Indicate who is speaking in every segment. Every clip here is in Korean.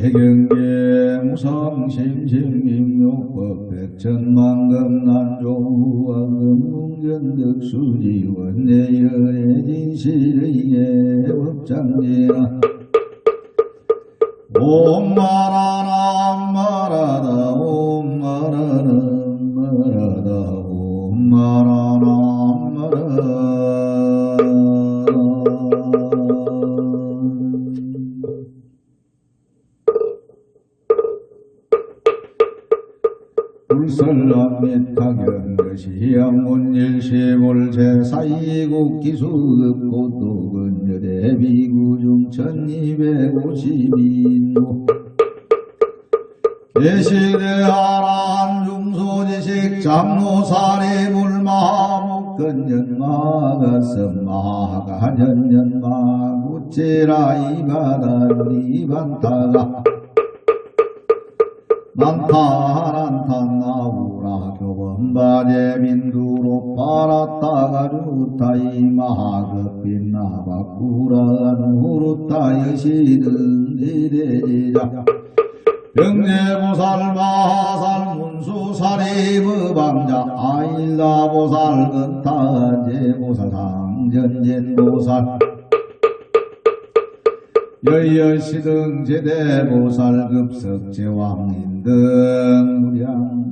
Speaker 1: 대경계 무상심심임욕법 백천만금 난조왕금문견득수지 원내열의 진실의 법장지나 옴 마라나 마라다 옴 마라나 마라다 옴 마라나 마라 양문일시볼 제사이국 기수급 고독은 여대 비구중 천이백오십인도 예시대하란 중소지식 장로사리 물마목근연마가슴 마가년연마 무찌라 이바다 이반타가 나우라 교범바제 민두로 팔았다가 루타이 마하급빈 나바쿠라 누루타 여시든 이대지자 병제보살 마하살 문수사리 무방자 아일라보살 근타제보살 당전젠보살 여여시등 제대보살 급석제왕인 등 무량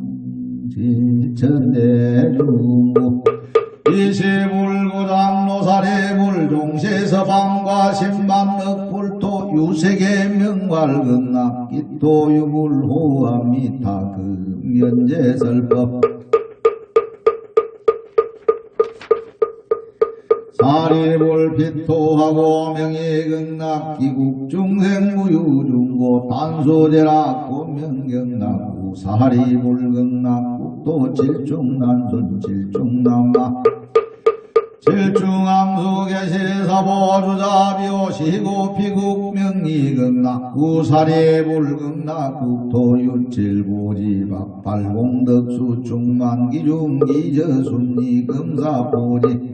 Speaker 1: 지천대중무 이시불구장노사리 불종세서방과 신만넉불토 유세계 명활근낙 기토유불호암미타 금연제설법. 사리볼 피토하고 명예 극락 기국 중생 무유중고 단소제락 고명경락 우사리볼 극락 국도 칠중난순 칠중남마 칠중암수 계시사보주자 비오 시고 피국 명의극락 우사리볼 극락 국토 윤칠보지 박 발공덕수 중만기중기저순리 금사보지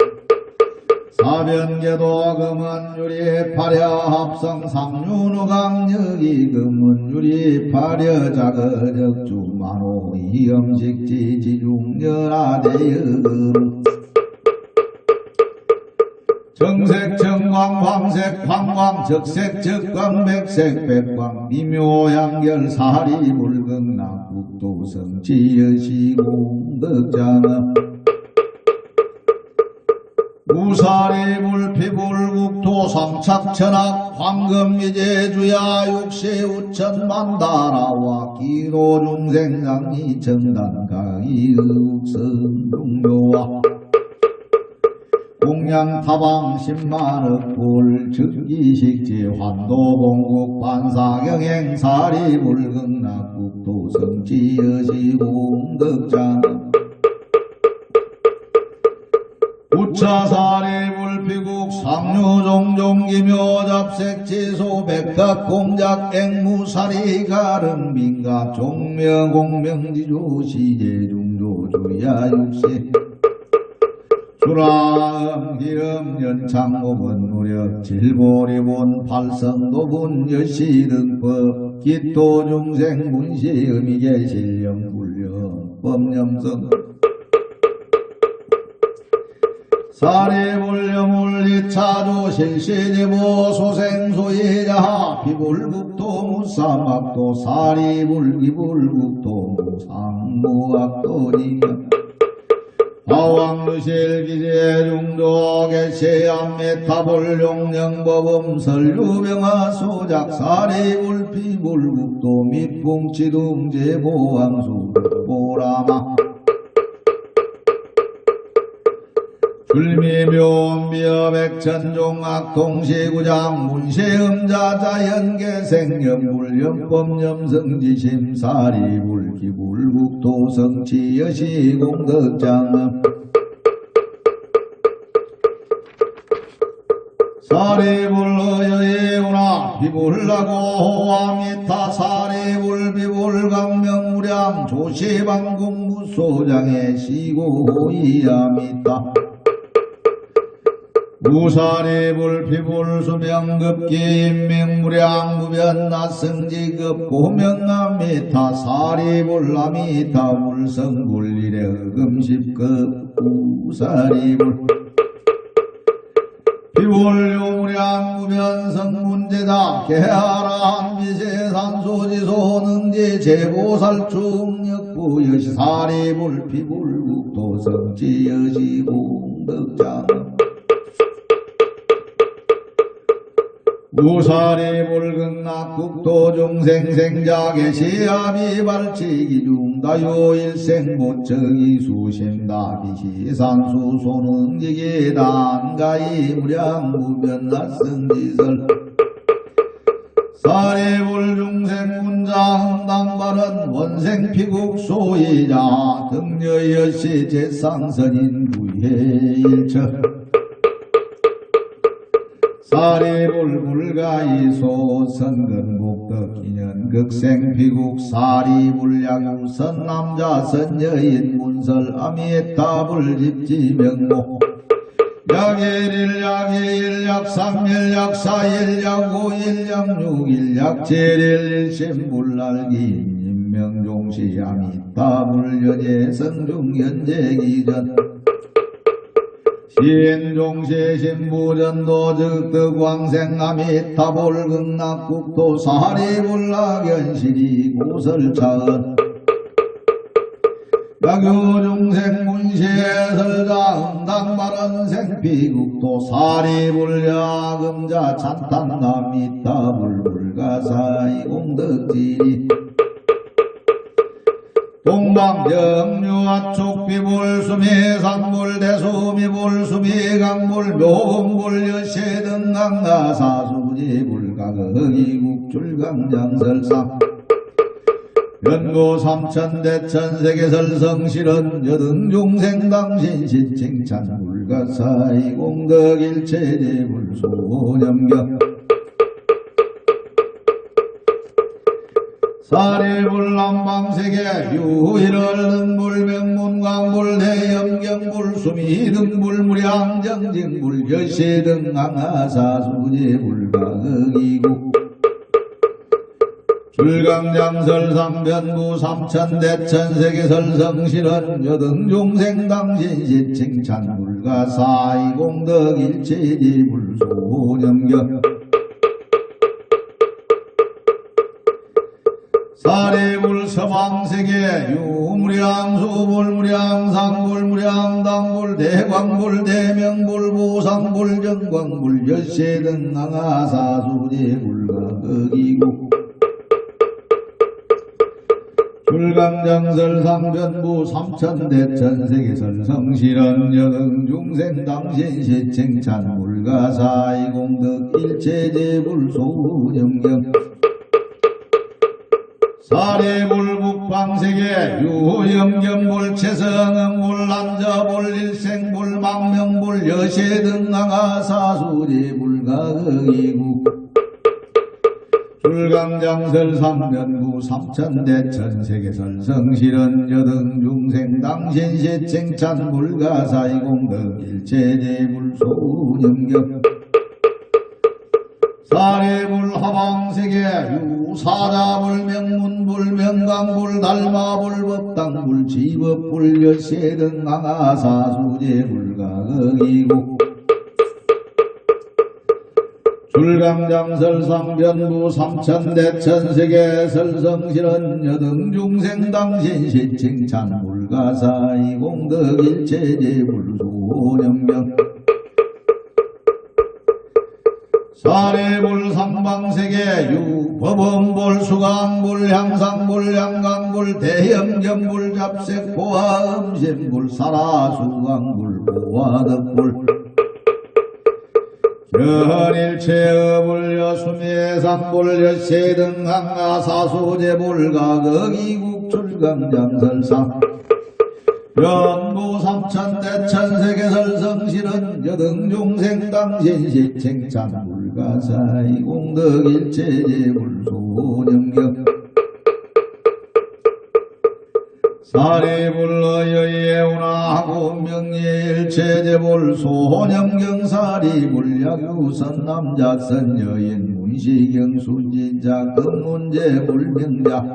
Speaker 1: 사변계도 금은유리 파려 합성 삼윤우강력이 금은유리 파려 자거적주 만호 이영식지 지중열아대여금 정색 정광 황색 황광 적색 적광 백색 백광 미묘양결 사리 불극락 국도 성 지여시 공덕장은 우사리 물피불국토 삼착천악 황금미제주야 육시 우천만다라와 기노중생장이 정단가이의uk성 용묘와. 공양타방 십만억불 즉이식지 환도봉국 반사경행사리 물극락국도 성지여시 공덕장 우차사리 불피국 상류종종기묘 잡색지소 백각공작 앵무사리 가름빈가 종명 공명지조 시제중조 주야 육세. 주라음 기음 연창고분 무력 질보리본 팔성도분 여시등법 기토중생 문시음이계 실령 불령 법념성 사리불령물리 차조 실시제보 소생소예자 비불국도 무사막도 사리불기불국도 무상무악도니. 아왕루실기제중도 개체암메타불용령법음 설유병화 소작 사리불피불국도 밑풍치둥제 보왕수 보라마 불미묘미어백천종악동시구장 문세음자 자연계생염불령법념성지심사리 불기불국도성치여시공덕장 사리불러여예우나 비불라고 호암이타 사리불 비불강명무량 조시방공무소장의 시고이암이타 우사리 불피불 수명급기 인명무량 무변 나승지급 고명남미타 사리불남이타 울성불일의 흑음십급 우사리불 비월요무량 무변 성문제다. 개하란 비세산소지소 능지 제보살충역부 여시사리불 피불국도성지 여시공덕장 우사리 불극낙국도 중생생자계 시암이 발치기 중다요 일생 모청이 수심다비시 산수 소능지기 단가이 무량무변 낯성지설. 사리불 중생 문장 당발은 원생 피국 소이자 등여여시 제상선인 부해 일처 사리불 불가이소 선근복덕 기년 극생 피국 사리불야구 선남자 선 여인 문설 아미에타불 집지명모. 약일일 약이일 약삼일 약사일 약오일 약육일 약칠일 일심불날기 인명종시 아미타불 연예 성중연제기전 시엔종시 신부전도 즉득 왕생아미타볼 극락국토 사리불락연실이 고설차은. 야교중생 문시설자 응당발언 생피국토 사리불야금자 찬탄남이타불불가사이 공덕지리 동방정류아축 비불수미 산불 대수미 불수미 강불 묘금불 여시 등강가 사수지 불가거기국 줄강장설상 연고 삼천 대천 세계설성실은 여등중생 당신 시칭찬 불가사이 공덕일체제 불소념경 사리불남방세계 유일을 등불 명문광불 대 염경불 수미 등불 무량정징불 여시 등강하사수제 불가극이국 줄강장설상변부 삼천대천세계설성실은 여등중생 당신 시 칭찬 불가 사이 공덕일체지 불소념경 사리불 서방세계 유무량 수불무량 상불무량 당불 대광불 대명불 보상불 정광불 여세 등 강하사수제 불가극이고 불강장설 상변부 삼천대천세계설 성실은 여등중생 당신 시 칭찬 불가사이 공덕 일체제 불소념경 사리불 북방세계 유영견불 최성은불 남자불 일생불 망명불 여세 등강하 사수제 불가극이국 불강장설 삼면부 삼천대천 세계설 성실은 여등 중생 당신 시 칭찬 불가사이 공덕 일체제 불소념경 사례불 하방세계 유사자불 명문불 명강불 달마불 법당불 지법불 여세 등 강하사 수제 불가극이고. 줄강장설 상변부 삼천대천세계 설성실은 여등중생 당신 시 칭찬 불가사이 공덕 일체제 불소념경 사례불 상방세계 유법원불 수강불 향상불 양강불 대염견불 잡색 보아 음신불 사라수강불 보아덕불 견일체업을 여수미상불 여세 등 항아사수제불 가 거기국 출강장설상 연부 삼천 대천세계설 성실은 여등중생 당신시 칭찬 불 가사이 공덕 일체제 불소념경 사리 불러 여예우나 하고 명예 일체제볼 소념경사리 불야규선 남자 선 여인 문시경 순진자 금문제 불경자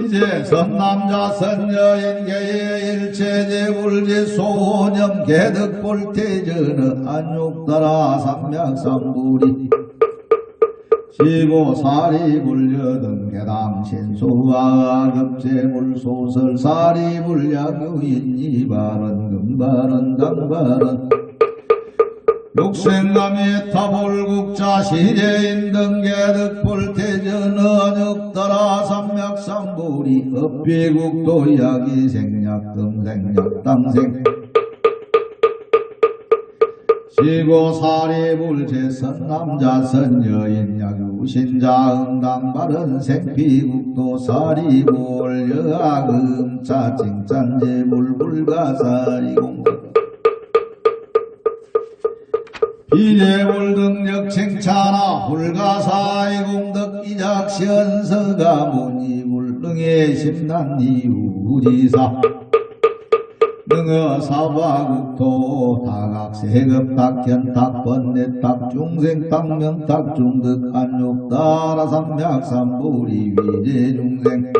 Speaker 1: 시제 선남자 선여인 개의 일체제 불지 소념 개득 볼태전은 안육따라 삼맥삼불이. 시고 사리 불려등 개당 신수와 급제물 소설 사리 불야교인 이발은 금발은 강발은 육생남이 타볼국자 시제인 등개득 볼태전 언육따라 삼맥삼불이 업비국도 야기 생략 금생략 땅생. 시고 사리 불 제선 남자 선 여인 야유신자 응당 바른 생피국도 사리불 여악음 자칭짠제 불 불가사리공 등력 칭찬하 불가사의 공덕 이작시연서가 문이불 등의 심난이 우지사. 능어 사바국토 다각 세급 탁현 탁번내 탁 중생 탁명 탁 중득 안욕 따라 삼맥삼불이 위제 중생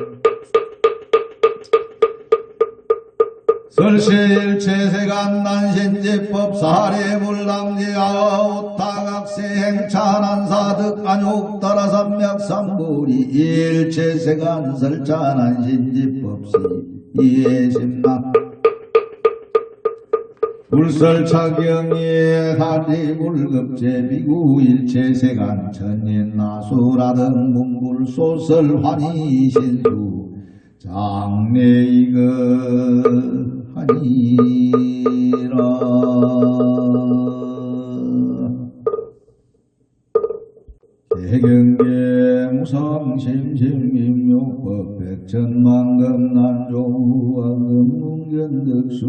Speaker 1: 설세일체세간 난신제법 사례불당제아웃 다각세행찬한사득 안욕 따라 삼맥삼불이 일체세간설찬한신제법시 이해심나 불설차경에 다리불급제 비구 일체세간 천인 나수라등 문불소설 환희신수 장래이거 하니라 대경계 무성심심임욕법 백천만금 난조왕금 묵견득수